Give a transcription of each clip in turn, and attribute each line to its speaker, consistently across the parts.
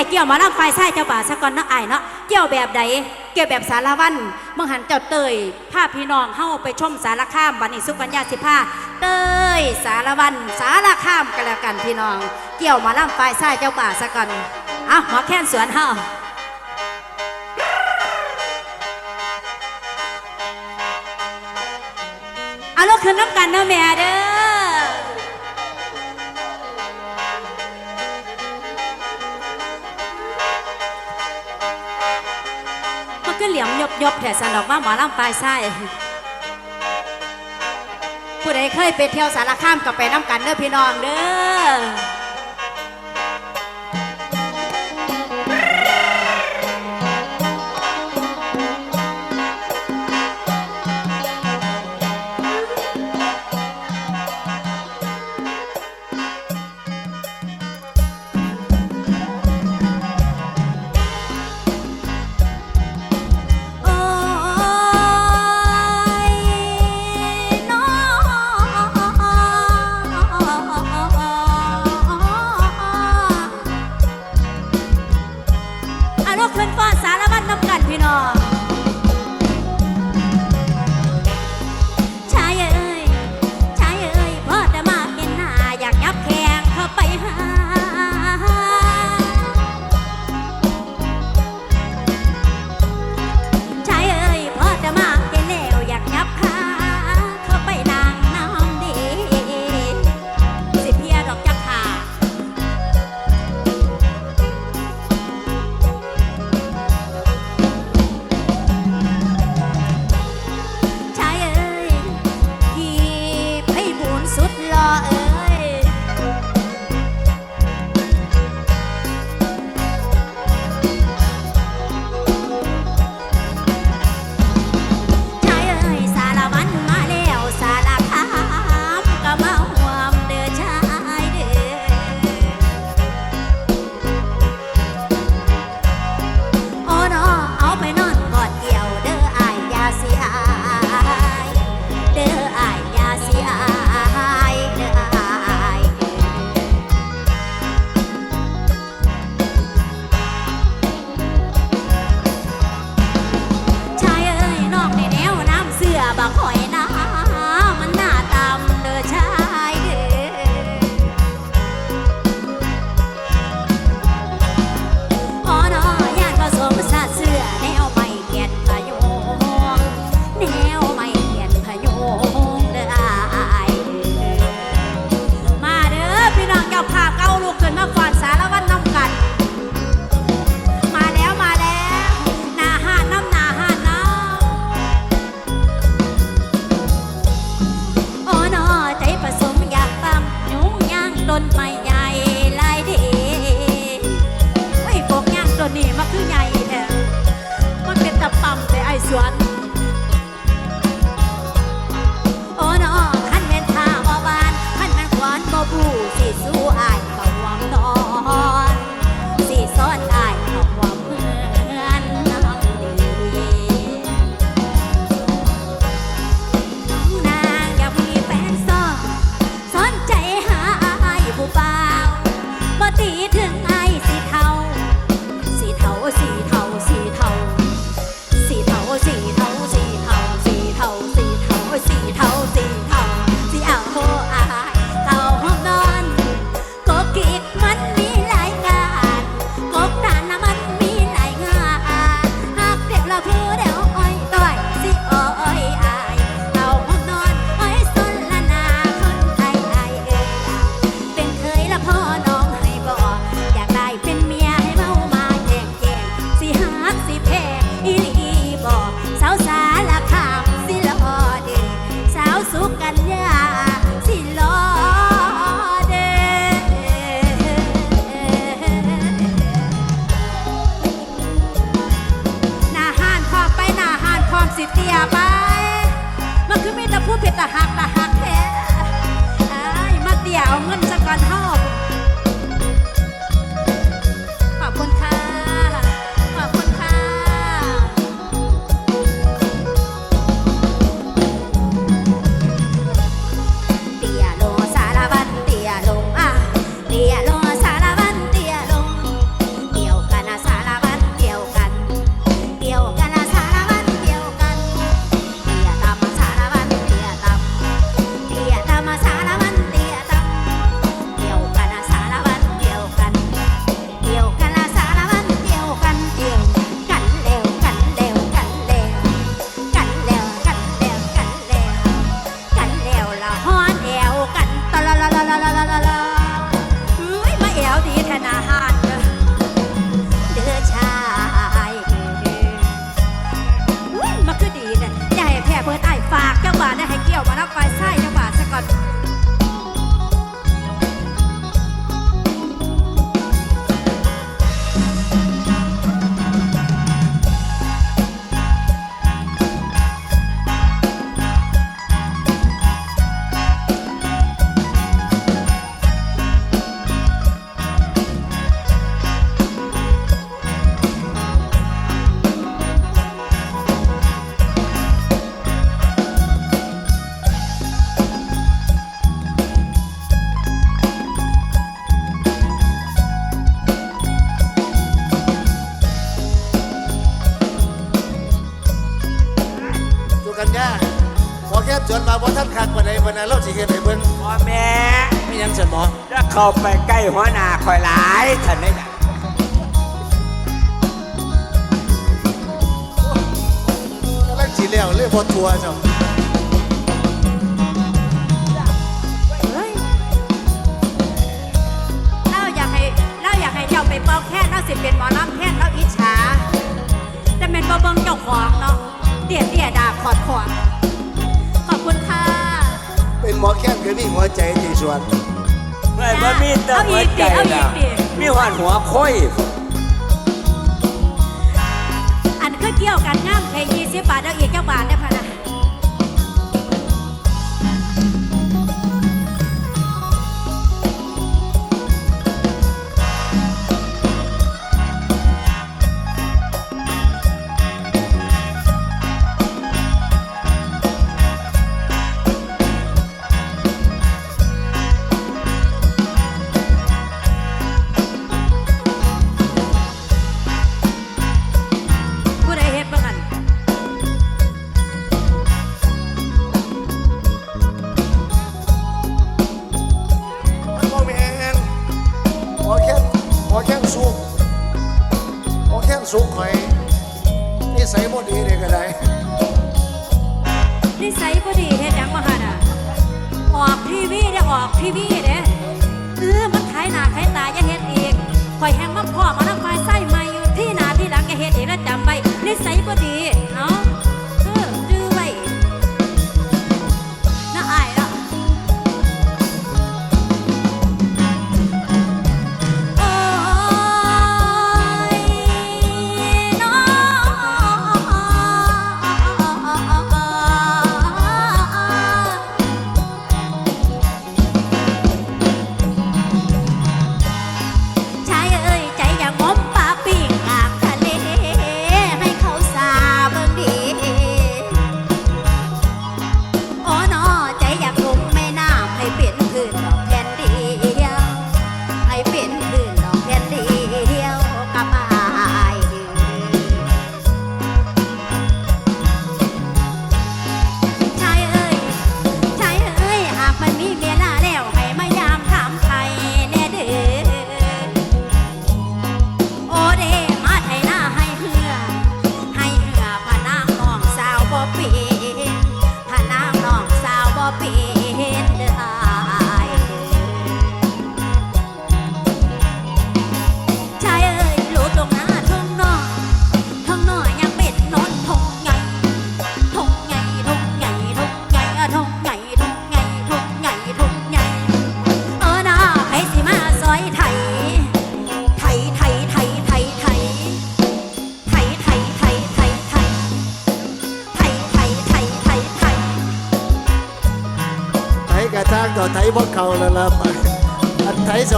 Speaker 1: ให้เกี่ยวมาล่ำไฟใส่เจ้าป่าซะก่อนเนาะไอเนาะเกี่ยวแบบใดเกี่ยวแบบสารวันมื่หันเจ้าเตยภาพพี่น้องเข้าไปชมสารข้ามบันิสุกัญญาสิผ้าเตยสารวันสารข้ามกันแล้วกันพี่น้อง เกี่ยวมาล่ำไฟใส่เจ้าป่าซะก่อนอะหัวแค้นสวนเฮาเอาลูกคืนน้ำกันเนาะแม่เด้อ เหลี่ยมยบยบแต่สันดอกมาหมอลำปลายไส้ผู้ใดเคยไปเที่ยวสารคามกับไปน้ำกันเด้อพี่น้องเด้อ เข้าไปใก
Speaker 2: ล้หัวหน้าคอยหลายท่านได้น่ะ
Speaker 3: กำลังสิแล้วเลยบ่ทัวเจ้า
Speaker 1: เฮ้ยเราอยากให้เราอยากให้เจ้าไปเป่าแค่นเราสิเป็นหมอลำแค่นเราอิจฉาแต่เป็นบ่เบิ่งเจ้าของเนาะเตี้ยเตี้ยดาบขอดขอดขอบคุณค่ะ
Speaker 3: เป็นหมอแค้นคือมีหัวใจที่สวน
Speaker 2: เมื่อบ่มีเติมหัวใจแล้วมีหัวหัวค่อย
Speaker 1: อันคือเกี่ยวกันงามแค่ยี่สิบบาทเอาอีกเจ้าบาทได้พะนะ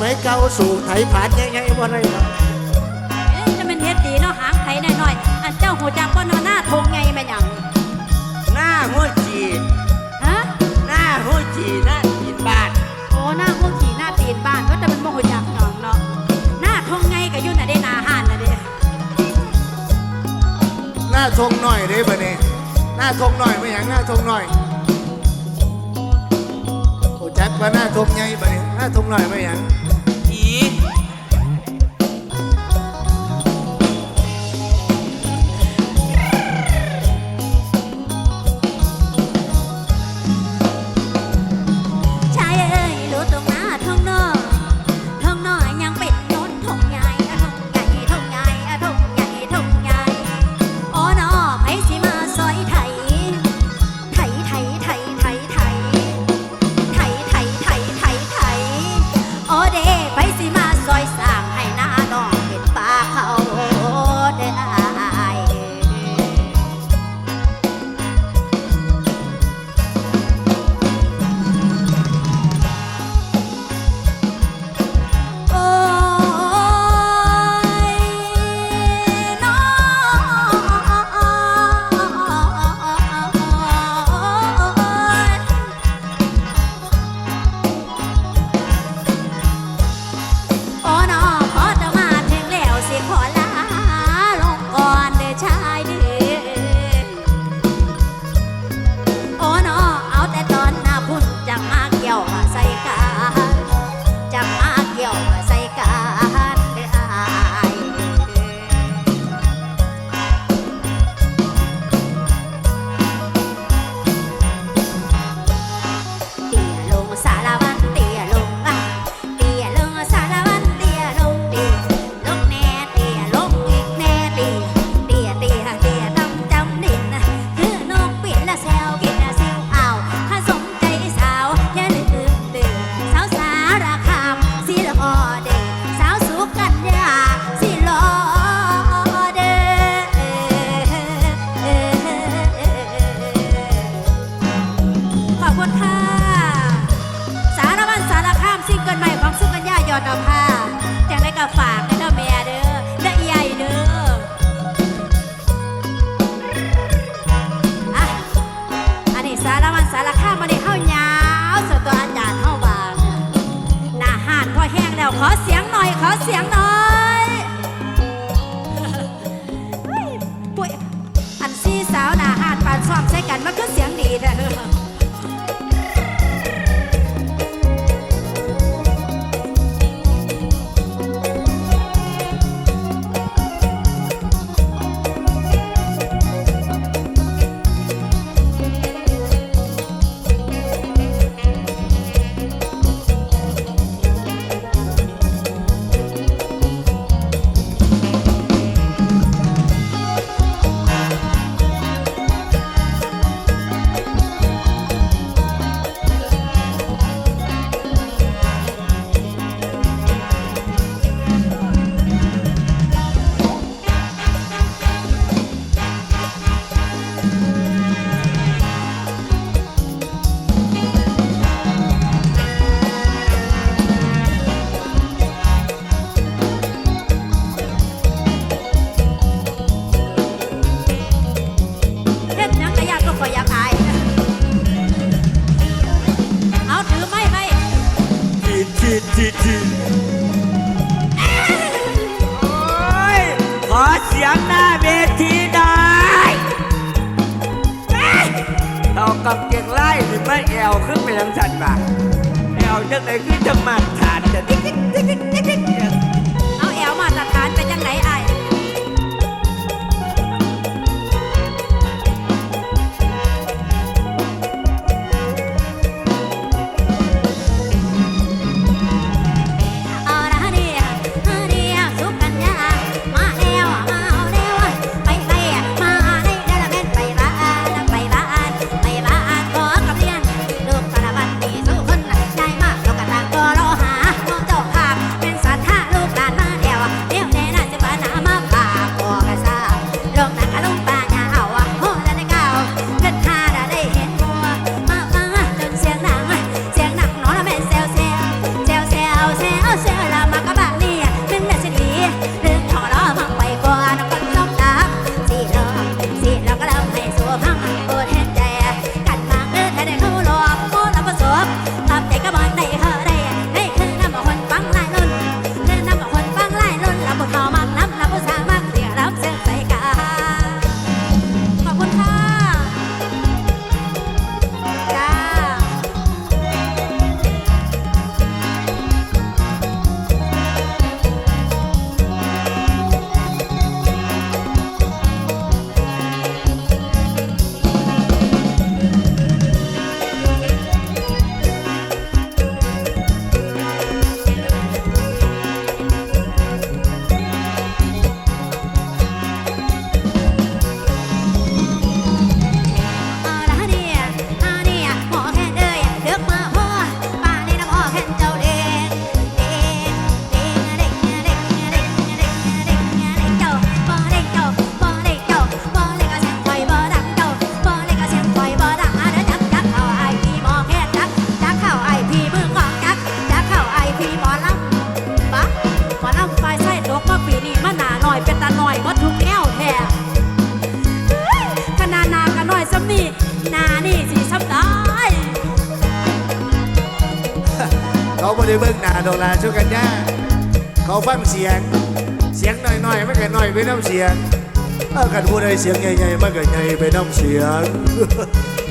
Speaker 3: มัยเก่า
Speaker 1: สู่ไถ
Speaker 3: ผ่านใหญ่ๆบ่ได้หรอก
Speaker 1: เอ๊ะจะเป็นเฮ็ดดีเนาะหางไทยหน่อยๆอันเจ้าหูจักบ่เนาะหน้าทงไงแม่หยัง
Speaker 2: หน้าหัวจี
Speaker 1: ฮะ
Speaker 2: หน้าหัวจีหน้าจีนบ้าน
Speaker 1: โอ้หน้าพวกขี่หน้าตีนบ้านก็จะเป็นบ่หูจักหนองเนาะหน้าทงไงก็อยู่น่ะได้หน้าหานน่ะเด้
Speaker 3: หน้าทงหน่อยเด้บัดนี้หน้าทงหน่อยไม่หยังหน้าทงหน่อยโอ้จักว่าหน้าทงใหญ่บัดนี้หน้าทงหน่อยไม่หยัง
Speaker 1: Yeah. ไล่
Speaker 2: หรือไม่แอวขึ้นไปทางจันบาแอวจังไหนขึ้นจังมาขานจะติ๊กติ๊กติ๊กติ๊ก
Speaker 1: เอาแอวมาตัดฐานไปจังไหนไอ ดอกลาชุกันย่าเขาฟังเสียง เสียงหน่อยๆไม่
Speaker 3: เกินหน่อยไปน้ำเสียงเอากันพูดใดเสียงใหญ่ๆไม่เกินใหญ่ไปน้ำเสียง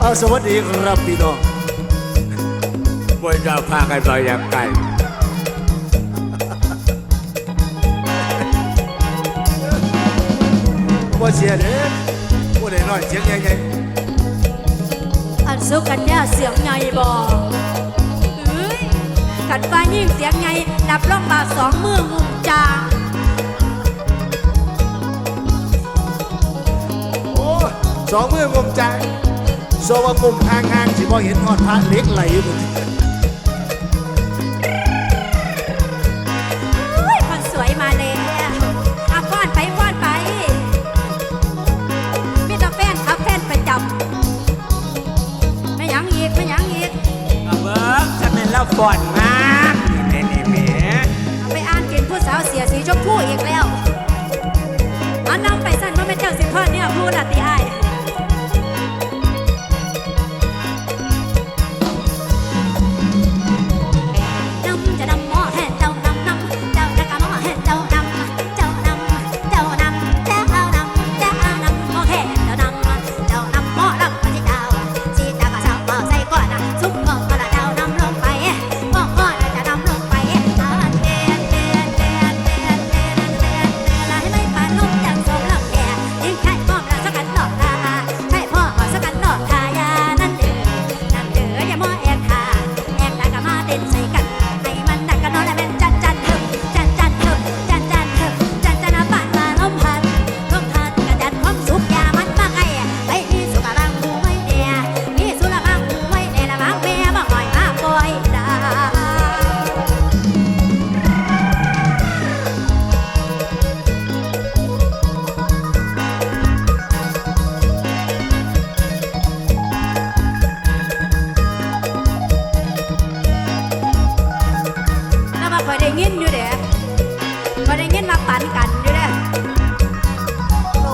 Speaker 3: เอาสวัสดีครับพี่น้อง
Speaker 2: บนจะพากันไปอย่างไกล
Speaker 3: ว่าเสียเด้อผู้ใดหน่อยเสียงใหญ่ๆ
Speaker 1: อันสุกัญญาเสียงใหญ่บอก ขันฟ้ายิ่งเสียงไงนับล่องบาสองมือหุ่มจาง
Speaker 3: โอ้สองมืองมจางโซว่างมทางห่างที่บ่เห็นหอดพระเล็กไหลอยู่บุ
Speaker 1: ญอุ้นสวยมาเลยอาอนไปฟ้อนไปมีแต่แฟนขับแฟนปจำไม่ยังอีกไม่ยังอีก
Speaker 2: เอาบิ้งฉันเป็น
Speaker 1: เล่าก่อนมา จะพูดยังไง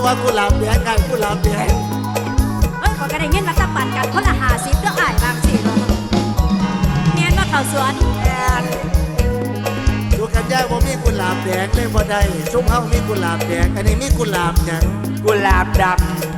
Speaker 3: ว่ากุหลาบแดงกันกุหลาบแดง
Speaker 1: เอ้ยขอยก็ได้เงินมาสักบาทกันคนละห้าสิบเด้ออ้ายบางสิเนาะเนียนว่าเขาสวน
Speaker 2: แอน
Speaker 3: สุกัญญาบ่มีกุหลาบแดงเลยบ่ได้ซุ่มเฮามีกุหลาบแดงอันนี้มีกุหลาบหยัง
Speaker 2: กุหลาบด
Speaker 1: สุ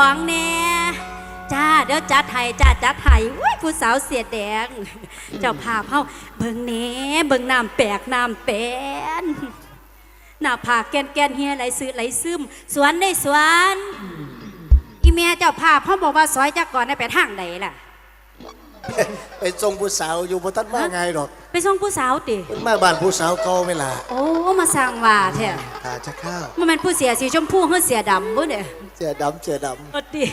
Speaker 1: ของแน่จ้าเดี๋ยวจัดไห้จ้าจัดไห้อุ้ยผู้สาวเสียแดง เจ้าภาพเฮาเบิ่งแหน่เบิ่งน้ำแปลกน้ำเป็นหน้าผากแกนแกนเฮียไหลซื้อไหลซึมสวนได้สวนอีเมียเจ้าภาพเฮาบอกว่าซอยจักก่อนได้ไปทางใดล่ะ
Speaker 3: ไปทรงผู้สาวอยู่บนต้นมาไงดอก
Speaker 1: ไปส่งผู้สาวติ
Speaker 3: เพิ่นมาบ้านผู้สาวเก่าไม่ล่ะ
Speaker 1: โอ้มาสร้างว่าแท้
Speaker 3: หาจะข้าว
Speaker 1: มันเป็นผู้เสียสีชมพูเฮาเสียดำบ่เนี่ย
Speaker 3: เสือดำเสือดำ
Speaker 1: อดดิ